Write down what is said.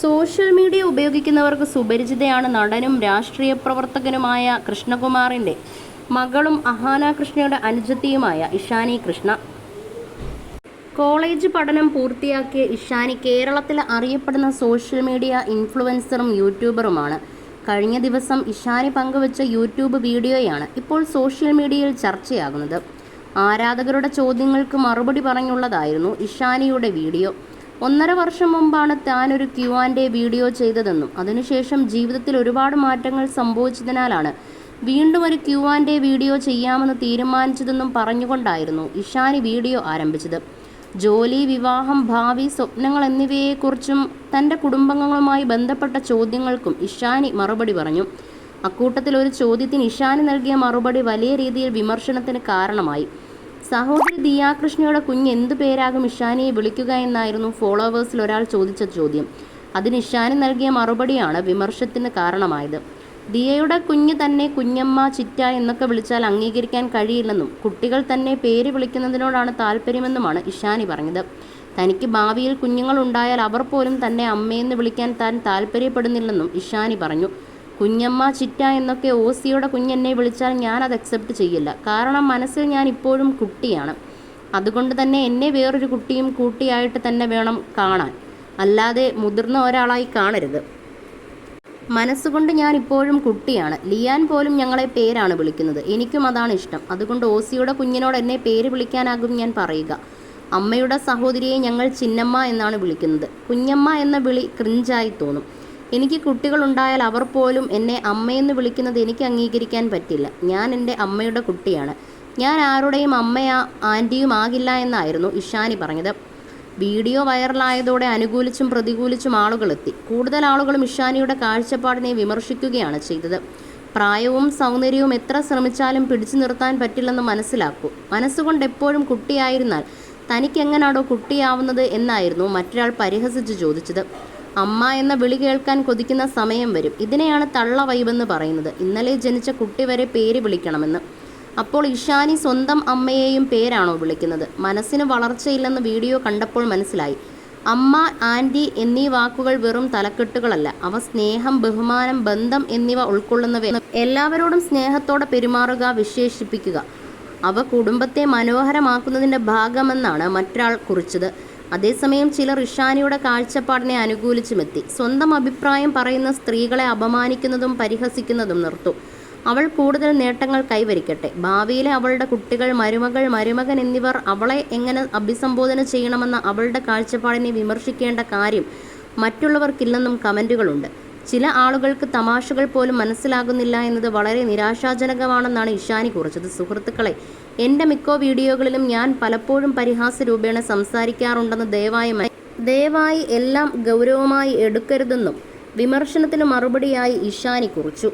Social media ഉപയോഗിക്കുന്നവർക്ക് സുപരിചിതയാണ് നടനും രാഷ്ട്രീയ പ്രവർത്തകനുമായ കൃഷ്ണകുമാറിന്റെ മകളും അഹാന കൃഷ്ണയുടെ അനുജത്തിയുമായ ഇഷാനി കൃഷ്ണ. കോളേജ് പഠനം പൂർത്തിയാക്കിയ ഇഷാനി കേരളത്തിൽ അറിയപ്പെടുന്ന സോഷ്യൽ മീഡിയ ഇൻഫ്ലുവൻസറും യൂട്യൂബറുമാണ്. കഴിഞ്ഞ ദിവസം ഇഷാനി പങ്കുവച്ച യൂട്യൂബ് വീഡിയോയാണ് ഇപ്പോൾ സോഷ്യൽ മീഡിയയിൽ ചർച്ചയാകുന്നത്. ആരാധകരുടെ ചോദ്യങ്ങൾക്ക് മറുപടി പറഞ്ഞുള്ളതായിരുന്നു ഇഷാനിയുടെ വീഡിയോ. ഒന്നര വർഷം മുമ്പാണ് താൻ ഒരു ക്യു ആൻഡ് എ വീഡിയോ ചെയ്തതെന്നും അതിനുശേഷം ജീവിതത്തിൽ ഒരുപാട് മാറ്റങ്ങൾ സംഭവിച്ചതിനാലാണ് വീണ്ടും ഒരു ക്യു ആൻഡ് എ വീഡിയോ ചെയ്യാമെന്ന് തീരുമാനിച്ചതെന്നും പറഞ്ഞുകൊണ്ടായിരുന്നു ഇഷാനി വീഡിയോ ആരംഭിച്ചത്. ജോലി വിവാഹം ഭാവി സ്വപ്നങ്ങൾ എന്നിവയെക്കുറിച്ചും തന്റെ കുടുംബങ്ങളുമായി ബന്ധപ്പെട്ട ചോദ്യങ്ങൾക്കും ഇഷാനി മറുപടി പറഞ്ഞു. അക്കൂട്ടത്തിൽ ഒരു ചോദ്യത്തിന് ഇഷാനി നൽകിയ മറുപടി വലിയ രീതിയിൽ വിമർശനത്തിന് കാരണമായി. സഹോദരി ദിയാകൃഷ്ണയുടെ കുഞ്ഞ് എന്തു പേരാകും ഇഷാനിയെ വിളിക്കുക എന്നായിരുന്നു ഫോളോവേഴ്സിൽ ഒരാൾ ചോദിച്ച ചോദ്യം. അതിന് ഇഷാനി നൽകിയ മറുപടിയാണ് വിമർശത്തിന് കാരണമായത്. ദിയയുടെ കുഞ്ഞ് തന്നെ കുഞ്ഞമ്മ ചിറ്റ എന്നൊക്കെ വിളിച്ചാൽ അംഗീകരിക്കാൻ കഴിയില്ലെന്നും കുട്ടികൾ തന്നെ പേര് വിളിക്കുന്നതിനോടാണ് താല്പര്യമെന്നുമാണ് ഇഷാനി പറഞ്ഞത്. തനിക്ക് ഭാവിയിൽ കുഞ്ഞുങ്ങൾ ഉണ്ടായാൽ അവർ പോലും തന്നെ അമ്മയെന്ന് വിളിക്കാൻ താൻ താല്പര്യപ്പെടുന്നില്ലെന്നും ഇഷാനി പറഞ്ഞു. കുഞ്ഞമ്മ ചിറ്റ എന്നൊക്കെ ഓസിയുടെ കുഞ്ഞെന്നെ വിളിച്ചാൽ ഞാൻ അത് അക്സെപ്റ്റ് ചെയ്യില്ല. കാരണം മനസ്സിൽ ഞാൻ ഇപ്പോഴും കുട്ടിയാണ്. അതുകൊണ്ട് തന്നെ എന്നെ വേറൊരു കുട്ടിയും കൂട്ടിയായിട്ട് തന്നെ വേണം കാണാൻ. അല്ലാതെ മുതിർന്ന ഒരാളായി കാണരുത്. മനസ്സുകൊണ്ട് ഞാൻ ഇപ്പോഴും കുട്ടിയാണ്. ലിയാൻ പോലും ഞങ്ങളെ പേരാണ് വിളിക്കുന്നത്. എനിക്കും അതാണ് ഇഷ്ടം. അതുകൊണ്ട് ഓസിയുടെ കുഞ്ഞിനോട് എന്നെ പേര് വിളിക്കാനാകും ഞാൻ പറയുക. അമ്മയുടെ സഹോദരിയെ ഞങ്ങൾ ചിന്നമ്മ എന്നാണ് വിളിക്കുന്നത്. കുഞ്ഞമ്മ എന്ന വിളി ക്രിഞ്ചായി തോന്നും. എനിക്ക് കുട്ടികളുണ്ടായാൽ അവർ പോലും എന്നെ അമ്മയെന്ന് വിളിക്കുന്നത് എനിക്ക് അംഗീകരിക്കാൻ പറ്റില്ല. ഞാൻ എന്റെ അമ്മയുടെ കുട്ടിയാണ്. ഞാൻ ആരുടെയും അമ്മയാ ആന്റിയും ആകില്ല എന്നായിരുന്നു ഇഷാനി പറഞ്ഞത്. വീഡിയോ വൈറലായതോടെ അനുകൂലിച്ചും പ്രതികൂലിച്ചും ആളുകളെത്തി. കൂടുതൽ ആളുകളും ഇഷാനിയുടെ കാഴ്ചപ്പാടിനെ വിമർശിക്കുകയാണ് ചെയ്തത്. പ്രായവും സൗന്ദര്യവും എത്ര ശ്രമിച്ചാലും പിടിച്ചു നിർത്താൻ പറ്റില്ലെന്ന് മനസ്സിലാക്കൂ. മനസ്സുകൊണ്ട് എപ്പോഴും കുട്ടിയായിരുന്നാൽ തനിക്കെങ്ങനാണോ കുട്ടിയാവുന്നത് എന്നായിരുന്നു മറ്റൊരാൾ പരിഹസിച്ച് ചോദിച്ചത്. അമ്മ എന്ന വിളി കേൾക്കാൻ കൊതിക്കുന്ന സമയം വരും. ഇതിനെയാണ് തള്ള വൈബെന്ന് പറയുന്നത്. ഇന്നലെ ജനിച്ച കുട്ടി വരെ പേര് വിളിക്കണമെന്ന്. അപ്പോൾ ഇഷാനി സ്വന്തം അമ്മയെയും പേരാണോ വിളിക്കുന്നത്? മനസ്സിന് വളർച്ചയില്ലെന്ന് വീഡിയോ കണ്ടപ്പോൾ മനസ്സിലായി. അമ്മ ആന്റി എന്നീ വാക്കുകൾ വെറും തലക്കെട്ടുകളല്ല. അവ സ്നേഹം ബഹുമാനം ബന്ധം എന്നിവ ഉൾക്കൊള്ളുന്നവ. എല്ലാവരോടും സ്നേഹത്തോടെ പെരുമാറുക വിശേഷിപ്പിക്കുക. അവ കുടുംബത്തെ മനോഹരമാക്കുന്നതിന്റെ ഭാഗമെന്നാണ് മറ്റൊരാൾ കുറിച്ചത്. അതേസമയം ചിലർ ഇഷാനിയുടെ കാഴ്ചപ്പാടിനെ അനുകൂലിച്ചുമെത്തി. സ്വന്തം അഭിപ്രായം പറയുന്ന സ്ത്രീകളെ അപമാനിക്കുന്നതും പരിഹസിക്കുന്നതും നിർത്തും. അവൾ കൂടുതൽ നേട്ടങ്ങൾ കൈവരിക്കട്ടെ. ഭാവിയിലെ അവളുടെ കുട്ടികൾ മരുമകൾ മരുമകൻ എന്നിവർ അവളെ എങ്ങനെ അഭിസംബോധന ചെയ്യണമെന്ന അവളുടെ കാഴ്ചപ്പാടിനെ വിമർശിക്കേണ്ട കാര്യം മറ്റുള്ളവർക്കില്ലെന്നും കമന്റുകളുണ്ട് ചില ആളുകൾക്ക് തമാശകൾ പോലും മനസ്സിലാകുന്നില്ല എന്നത് വളരെ നിരാശാജനകമാണെന്നാണ് ഇഷാനി കുറിച്ചത്. സുഹൃത്തുക്കളെ എന്റെ മിക്കോ വീഡിയോകളിലും ഞാൻ പലപ്പോഴും പരിഹാസ രൂപേണ സംസാരിക്കാറുണ്ടെന്ന് ദയവായി ദയവായി എല്ലാം ഗൗരവമായി എടുക്കരുതെന്നും വിമർശനത്തിന് മറുപടിയായി ഇഷാനി കുറിച്ചു.